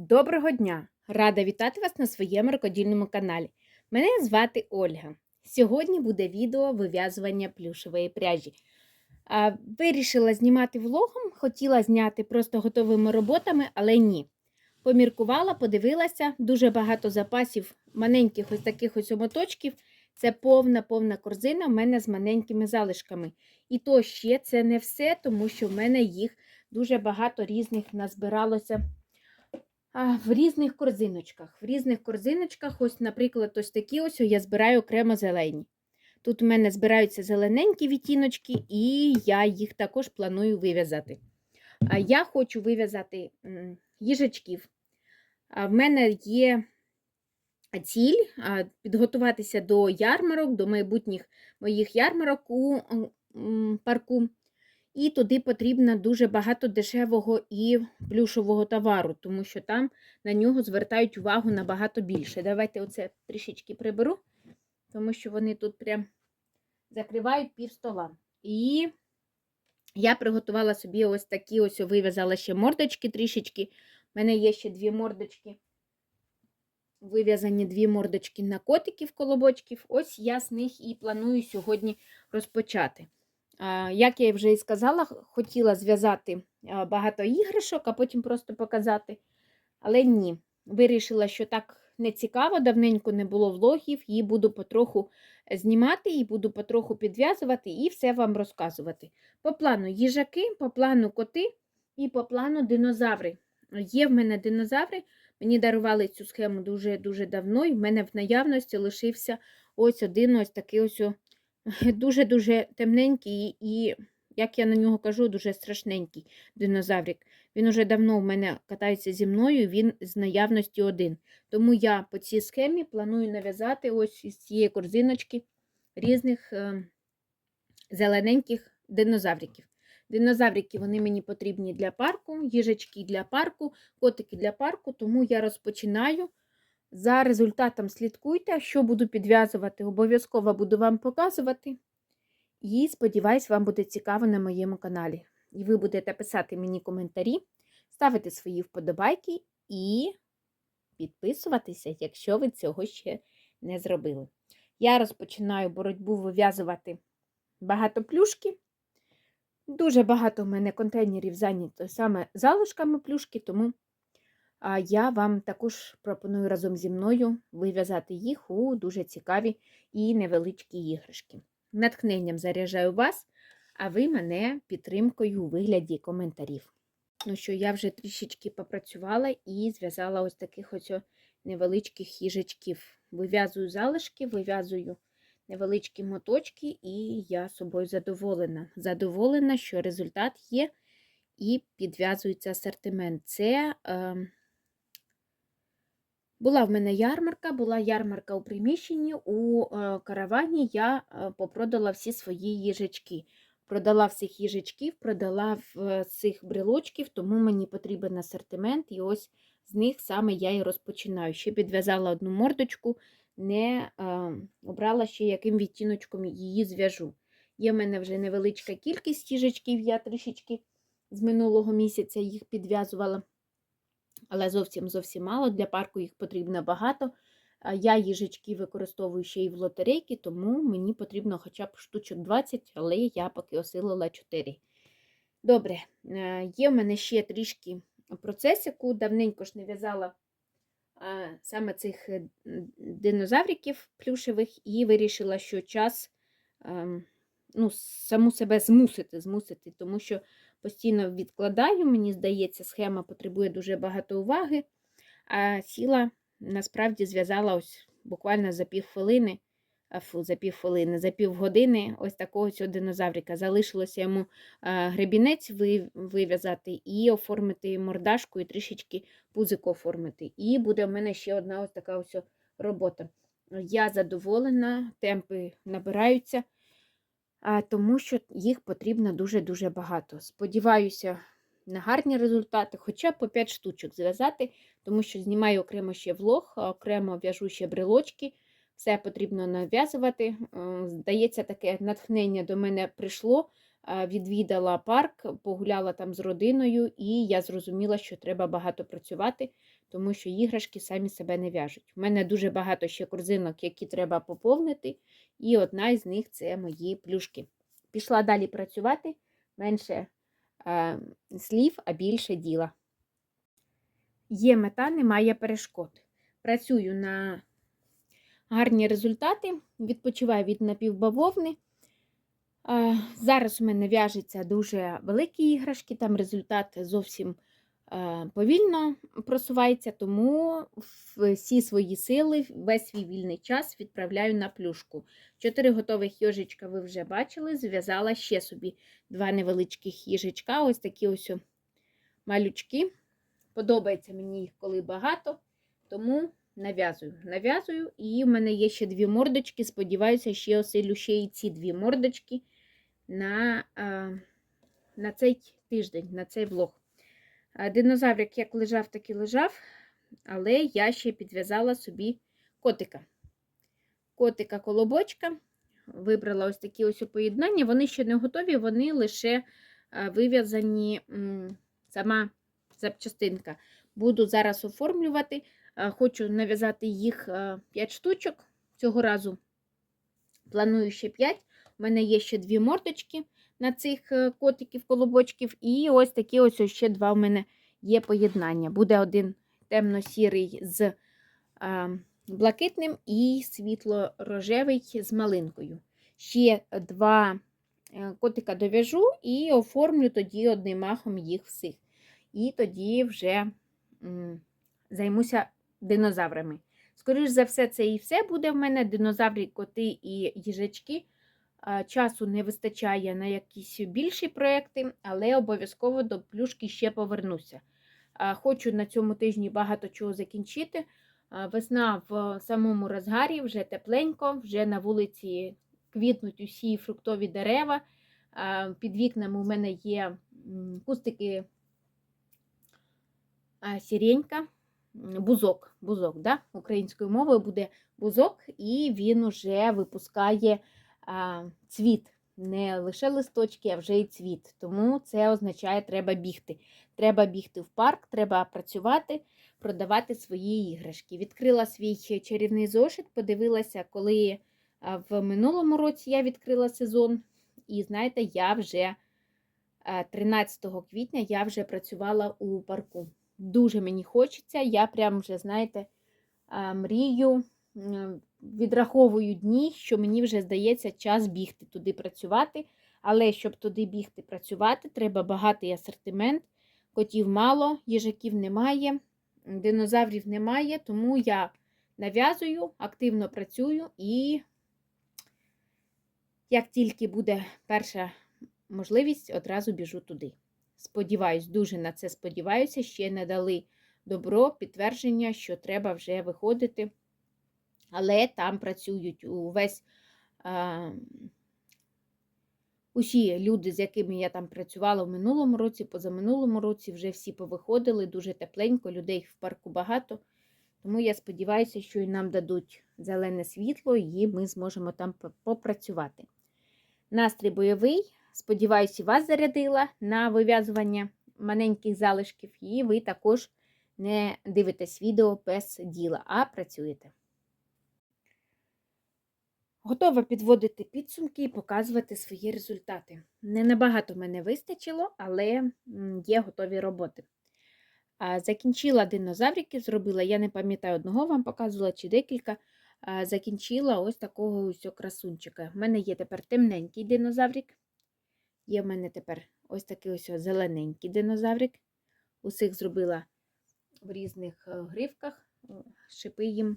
Доброго дня! Рада вітати вас на своєму рукодільному каналі. Мене звати Ольга. Сьогодні буде відео вив'язування плюшевої пряжі. Вирішила знімати влогом, хотіла зняти просто готовими роботами, але ні. Поміркувала, подивилася, дуже багато запасів маленьких ось таких ось моточків. Це повна-повна корзина в мене з маленькими залишками. І то ще це не все, тому що в мене їх дуже багато різних назбиралося в різних корзиночках. В різних корзиночках, ось, наприклад, ось такі ось я збираю окремо зелені. Тут у мене збираються зелененькі відтіночки, і я їх також планую вив'язати. Я хочу вив'язати їжачків. В мене є ціль підготуватися до ярмарок, до майбутніх моїх ярмарок у парку. І туди потрібно дуже багато дешевого і плюшового товару, тому що там на нього звертають увагу набагато більше. Давайте оце трішечки приберу, тому що вони тут прям закривають пів стола. І я приготувала собі ось такі ось вив'язала ще мордочки трішечки. У мене є ще дві мордочки. Вив'язані дві мордочки на котиків, колобочків. Ось я з них і планую сьогодні розпочати. Як я вже і сказала, хотіла зв'язати багато іграшок, а потім просто показати. Але ні, вирішила, що так не цікаво, давненько не було влогів, її буду потроху знімати, і буду потроху підв'язувати і все вам розказувати. По плану їжаки, по плану коти і по плану динозаври. Є в мене динозаври, мені дарували цю схему дуже-дуже давно, і в мене в наявності лишився ось один ось такий ось дуже-дуже темненький і, як я на нього кажу, дуже страшненький динозаврик. Він уже давно в мене катається зі мною, він з наявності один. Тому я по цій схемі планую нав'язати ось із цієї корзиночки різних е, зелененьких динозавриків. Динозаврики вони мені потрібні для парку, їжачки для парку, котики для парку, тому я розпочинаю. За результатом слідкуйте, що буду підв'язувати, обов'язково буду вам показувати. І сподіваюсь, вам буде цікаво на моєму каналі. І ви будете писати мені коментарі, ставити свої вподобайки і підписуватися, якщо ви цього ще не зробили. Я розпочинаю боротьбу вив'язувати багато плюшки. Дуже багато в мене контейнерів зайнято саме залишками плюшки, тому а я вам також пропоную разом зі мною вив'язати їх у дуже цікаві і невеличкі іграшки. Натхненням заряджаю вас, а ви мене підтримкою у вигляді коментарів. Ну що, я вже трішечки попрацювала і зв'язала ось таких ось невеличких їжачків. Вив'язую залишки, вив'язую невеличкі моточки, і я собою задоволена. Задоволена, що результат є, і підв'язується асортимент. Це. Е, була в мене ярмарка, була ярмарка у приміщенні, у е, каравані я е, попродала всі свої їжачки. Продала всіх їжачків, продала цих брелочків, тому мені потрібен асортимент, і ось з них саме я і розпочинаю. Ще підв'язала одну мордочку, не е, обрала ще, яким відтіночком її зв'яжу. Є в мене вже невеличка кількість їжачків, я трішечки з минулого місяця їх підв'язувала але зовсім зовсім мало. Для парку їх потрібно багато. Я їжачки використовую ще й в лотерейки, тому мені потрібно хоча б штучок 20, але я поки осилила 4. Добре, е, є в мене ще трішки процесику. Давненько ж не в'язала саме цих е, динозавриків плюшевих, і вирішила, що час ем, ну, саму себе змусити, змусити, тому що постійно відкладаю, мені здається, схема потребує дуже багато уваги, а сіла насправді зв'язала ось буквально за півхвилини, фу, за півхвилини, за півгодини ось такого цього динозаврика. Залишилося йому гребінець вив'язати і оформити мордашку, і трішечки пузико оформити. І буде в мене ще одна ось така ось робота. Я задоволена, темпи набираються тому що їх потрібно дуже-дуже багато. Сподіваюся на гарні результати, хоча б по 5 штучок зв'язати, тому що знімаю окремо ще влог, окремо в'яжу ще брелочки. Все потрібно нав'язувати. Здається, таке натхнення до мене прийшло відвідала парк, погуляла там з родиною, і я зрозуміла, що треба багато працювати, тому що іграшки самі себе не в'яжуть. У мене дуже багато ще корзинок, які треба поповнити, і одна із них це мої плюшки. Пішла далі працювати, менше е, слів, а більше діла. Є мета, немає перешкод. Працюю на гарні результати, відпочиваю від напівбавовни. Зараз у мене в'яжеться дуже великі іграшки, там результат зовсім повільно просувається, тому всі свої сили, весь свій вільний час відправляю на плюшку. Чотири готових їжечка ви вже бачили, зв'язала ще собі два невеличких їжечка, ось такі ось малючки. Подобається мені їх коли багато, тому нав'язую. Нав'язую, і в мене є ще дві мордочки. Сподіваюся, ще осилю ще і ці дві мордочки на, на цей тиждень, на цей влог. Динозаврик як лежав, так і лежав, але я ще підв'язала собі котика. Котика колобочка. Вибрала ось такі ось поєднання. Вони ще не готові, вони лише вив'язані сама запчастинка. Буду зараз оформлювати. Хочу нав'язати їх 5 штучок. Цього разу планую ще 5. У мене є ще дві мордочки на цих е, котиків, колобочків. І ось такі ось ще два у мене є поєднання. Буде один темно-сірий з а, блакитним і світло-рожевий з малинкою. Ще два е, котика дов'яжу і оформлю тоді одним махом їх всіх. І тоді вже займуся динозаврами. Скоріше за все, це і все буде в мене. Динозаврі, коти і їжачки. Часу не вистачає на якісь більші проекти, але обов'язково до плюшки ще повернуся. Хочу на цьому тижні багато чого закінчити. Весна в самому розгарі, вже тепленько, вже на вулиці квітнуть усі фруктові дерева. Під вікнами у мене є кустики сіренька, бузок, бузок, да? українською мовою буде бузок, і він уже випускає цвіт. Не лише листочки, а вже й цвіт. Тому це означає, треба бігти. Треба бігти в парк, треба працювати, продавати свої іграшки. Відкрила свій чарівний зошит, подивилася, коли в минулому році я відкрила сезон. І знаєте, я вже 13 квітня я вже працювала у парку. Дуже мені хочеться. Я прям вже, знаєте, мрію, відраховую дні, що мені вже здається час бігти туди працювати. Але щоб туди бігти працювати, треба багатий асортимент. Котів мало, їжаків немає, динозаврів немає, тому я нав'язую, активно працюю і як тільки буде перша можливість, одразу біжу туди. Сподіваюсь, дуже на це сподіваюся, ще не дали добро, підтвердження, що треба вже виходити. Але там працюють увесь усі люди, з якими я там працювала в минулому році, позаминулому році, вже всі повиходили, дуже тепленько, людей в парку багато. Тому я сподіваюся, що і нам дадуть зелене світло, і ми зможемо там попрацювати. Настрій бойовий. Сподіваюся, вас зарядила на вив'язування маленьких залишків, і ви також не дивитесь відео без діла, а працюєте. Готова підводити підсумки і показувати свої результати. Не набагато мене вистачило, але є готові роботи. Закінчила динозавриків, зробила, я не пам'ятаю, одного вам показувала чи декілька. Закінчила ось такого ось красунчика. У мене є тепер темненький динозаврик. Є в мене тепер ось такий ось зелененький динозаврик. Усіх зробила в різних е, гривках, шипи їм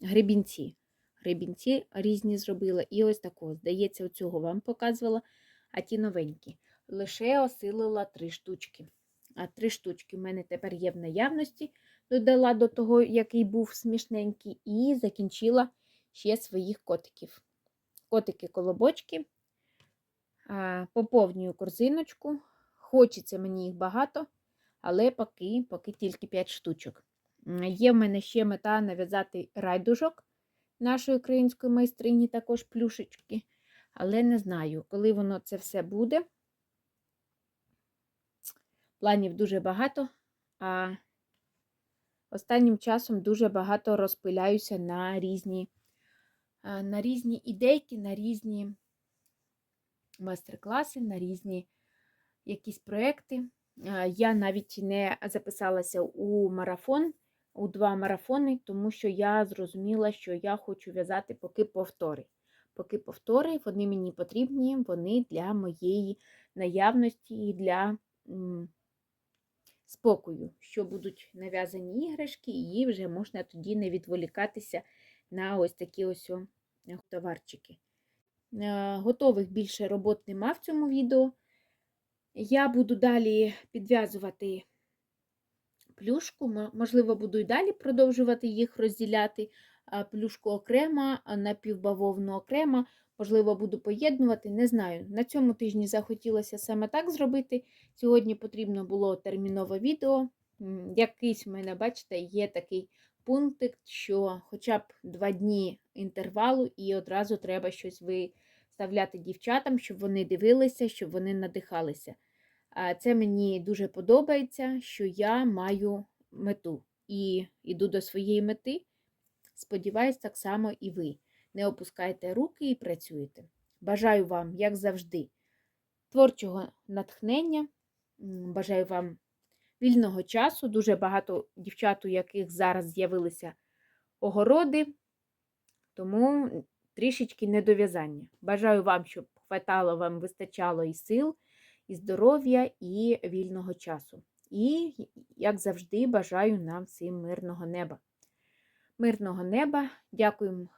гребінці. Гребінці різні зробила. І ось такого, здається, оцього вам показувала, а ті новенькі. Лише осилила три штучки. А три штучки в мене тепер є в наявності. Додала до того, який був смішненький, і закінчила ще своїх котиків. Котики-колобочки. Поповнюю корзиночку. Хочеться мені їх багато, але поки, поки тільки 5 штучок. Є в мене ще мета нав'язати райдужок нашої української майстрині, також плюшечки. Але не знаю, коли воно це все буде. Планів дуже багато, а останнім часом дуже багато розпиляюся на різні, на різні ідейки, на різні майстер-класи, на різні якісь проекти. Я навіть не записалася у марафон, у два марафони, тому що я зрозуміла, що я хочу в'язати поки повтори. Поки повтори, вони мені потрібні, вони для моєї наявності і для м, спокою, що будуть нав'язані іграшки, і вже можна тоді не відволікатися на ось такі ось товарчики. Е, Готових більше робот нема в цьому відео. Я буду далі підв'язувати плюшку, можливо, буду і далі продовжувати їх розділяти. Плюшку окремо, напівбавовну окремо, можливо, буду поєднувати, не знаю. На цьому тижні захотілося саме так зробити. Сьогодні потрібно було термінове відео. Якийсь в мене, бачите, є такий пунктик, що хоча б два дні інтервалу, і одразу треба щось виставляти дівчатам, щоб вони дивилися, щоб вони надихалися. Це мені дуже подобається, що я маю мету і йду до своєї мети. Сподіваюсь, так само і ви. Не опускайте руки і працюйте. Бажаю вам, як завжди, творчого натхнення. Бажаю вам вільного часу. Дуже багато дівчат, у яких зараз з'явилися огороди, тому трішечки недов'язання. Бажаю вам, щоб хватало вам, вистачало і сил, і здоров'я, і вільного часу. І, як завжди, бажаю нам всім мирного неба. Мирного неба. Дякуємо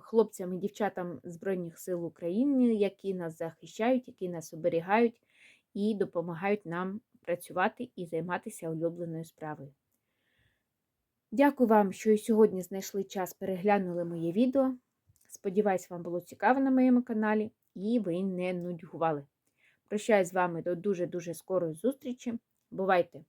хлопцям і дівчатам Збройних сил України, які нас захищають, які нас оберігають і допомагають нам працювати і займатися улюбленою справою. Дякую вам, що і сьогодні знайшли час, переглянули моє відео. Сподіваюсь, вам було цікаво на моєму каналі і ви не нудьгували. Прощаюсь з вами до дуже-дуже скорої зустрічі. Бувайте